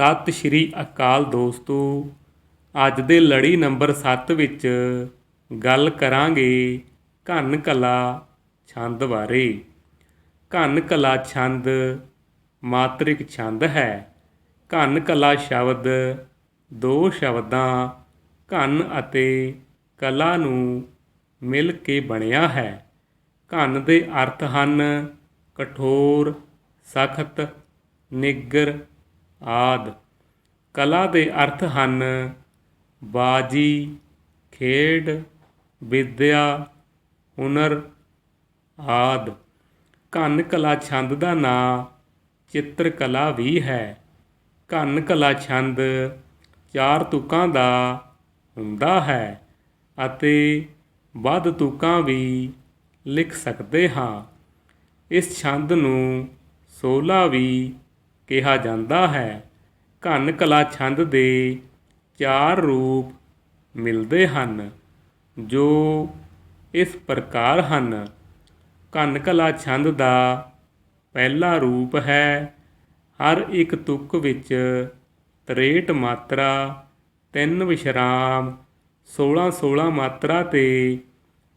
ਸਤਿ ਸ਼੍ਰੀ ਅਕਾਲ ਦੋਸਤੋ। ਅੱਜ ਦੇ ਲੜੀ ਨੰਬਰ 7 ਵਿੱਚ ਗੱਲ ਕਰਾਂਗੇ ਘਨ ਕਲਾ ਛੰਦ ਬਾਰੇ। ਘਨ ਕਲਾ ਛੰਦ ਮਾਤ੍ਰਿਕ ਛੰਦ ਹੈ। ਘਨ ਕਲਾ ਸ਼ਬਦ ਦੋ ਸ਼ਬਦਾਂ ਘਨ ਅਤੇ ਕਲਾ ਨੂੰ ਮਿਲ ਕੇ ਬਣਿਆ ਹੈ। ਘਨ ਦੇ ਅਰਥ ਹਨ ਕਠੋਰ, ਸਖਤ, ਨਿੱਗਰ ਆਦ। ਕਲਾ ਦੇ ਅਰਥ ਹਨ ਬਾਜੀ, ਖੇਡ, ਵਿਦਿਆ, ਹੁਨਰ, ਆਦ। ਘਨ ਕਲਾ ਛੰਦ ਦਾ ਨਾਂ ਚਿੱਤਰ ਕਲਾ ਵੀ ਹੈ। ਘਨ ਕਲਾ ਛੰਦ ਚਾਰ ਤੁਕਾਂ ਦਾ ਹੁੰਦਾ ਹੈ ਅਤੇ ਵੱਧ ਤੁਕਾਂ ਵੀ ਲਿਖ ਸਕਦੇ ਹਾਂ। ਇਸ ਛੰਦ ਨੂੰ 16 ਵੀ ਕਿਹਾ ਜਾਂਦਾ ਹੈ। ਘਨ ਕਲਾ ਛੰਦ ਦੇ ਚਾਰ ਰੂਪ ਮਿਲਦੇ ਹਨ, ਜੋ ਇਸ ਪ੍ਰਕਾਰ ਹਨ। ਘਨ ਕਲਾ ਛੰਦ ਦਾ ਪਹਿਲਾ ਰੂਪ ਹੈ, ਹਰ ਇੱਕ ਤੁਕ ਵਿੱਚ 63 ਮਾਤਰਾ, ਤਿੰਨ ਵਿਸ਼ਰਾਮ 16 16 ਮਾਤਰਾ ਤੇ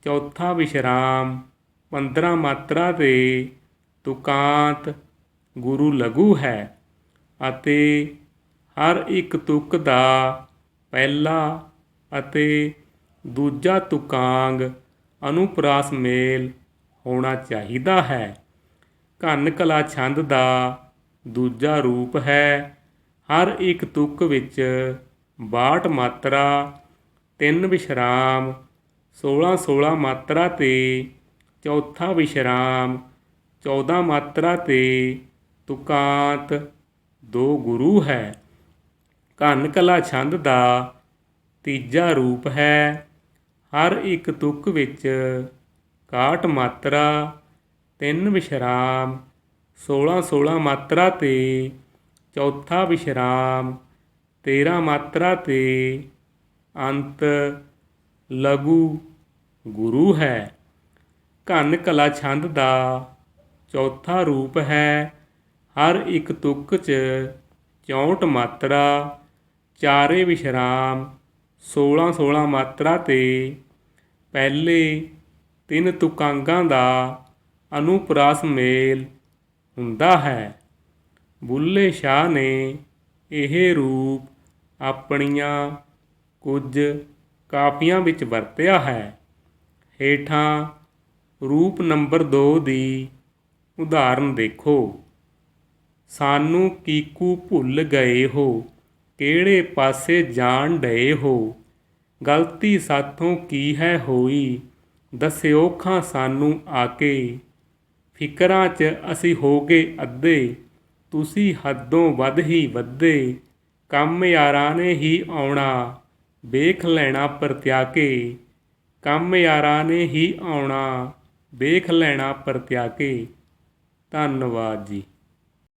ਚੌਥਾ ਵਿਸ਼ਰਾਮ 15 ਮਾਤਰਾ ਤੇ ਤੁਕਾਂਤ ਗੁਰੂ ਲਘੂ ਹੈ ਅਤੇ ਹਰ ਇੱਕ ਤੁਕ ਦਾ ਪਹਿਲਾ ਅਤੇ ਦੂਜਾ ਤੁਕਾਂਗ ਅਨੁਪਰਾਸ ਮੇਲ ਹੋਣਾ ਚਾਹੀਦਾ ਹੈ। ਘਨ ਕਲਾ ਛੰਦ ਦਾ ਦੂਜਾ ਰੂਪ ਹੈ। ਹਰ ਇੱਕ ਤੁਕ ਵਿੱਚ 62 ਮਾਤਰਾ, ਤਿੰਨ ਵਿਸ਼ਰਾਮ 16 16 ਮਾਤਰਾ ਤੇ ਚੌਥਾ ਵਿਸ਼ਰਾਮ 14 ਮਾਤਰਾ ਤੇ ਤੁਕਾਂਤ ਦੋ ਗੁਰੂ ਹੈ। ਘਨ ਕਲਾ ਛੰਦ ਦਾ ਤੀਜਾ ਰੂਪ ਹੈ। ਹਰ ਇੱਕ ਤੁਕ ਵਿੱਚ 61 ਮਾਤਰਾ, ਤਿੰਨ ਵਿਸ਼ਰਾਮ 16 16 ਮਾਤਰਾ ਤੇ ਚੌਥਾ ਵਿਸ਼ਰਾਮ 13 ਮਾਤਰਾ ਤੇ ਅੰਤ ਲਘੂ ਗੁਰੂ ਹੈ। ਘਨ ਕਲਾ ਛੰਦ ਦਾ ਚੌਥਾ ਰੂਪ ਹੈ। ਹਰ ਇੱਕ ਤੁਕ 'ਚ 64 ਮਾਤਰਾ, ਚਾਰੇ ਵਿਸ਼ਰਾਮ 16 16 ਮਾਤਰਾ ਤੇ ਪਹਿਲੇ ਤਿੰਨ ਤੁਕਾਂਗਾਂ ਦਾ ਅਨੁਪਰਾਸ ਮੇਲ ਹੁੰਦਾ ਹੈ। ਬੁੱਲੇ ਸ਼ਾਹ ਨੇ ਇਹ ਰੂਪ ਆਪਣੀਆਂ ਕੁਝ ਕਾਪੀਆਂ ਵਿੱਚ ਵਰਤਿਆ ਹੈ। ਹੇਠਾਂ ਰੂਪ ਨੰਬਰ 2 ਦੀ ਉਦਾਹਰਨ ਦੇਖੋ। ਸਾਨੂੰ ਕੀਕੂ ਭੁੱਲ ਗਏ ਹੋ, ਕਿਹੜੇ ਪਾਸੇ ਜਾਣ ਡਏ ਹੋ? ਗਲਤੀ ਸਾਥੋਂ ਕੀ ਹੈ ਹੋਈ? ਦੱਸਿਓ ਖਾਂ ਸਾਨੂੰ ਆ ਕੇ। ਫਿਕਰਾਂ 'ਚ ਅਸੀਂ ਹੋ ਗਏ ਅੱਧੇ, ਤੁਸੀਂ ਹੱਦੋਂ ਵੱਧ ਹੀ ਵੱਧੇ। ਕੰਮ ਯਾਰਾਂ ਨੇ ਹੀ ਆਉਣਾ, ਵੇਖ ਲੈਣਾ ਪਰਤਿਆ ਕੇ ਕੰਮ ਯਾਰਾਂ ਨੇ ਹੀ ਆਉਣਾ, ਵੇਖ ਲੈਣਾ ਪਰਤਿਆ ਕੇ ਧੰਨਵਾਦ ਜੀ।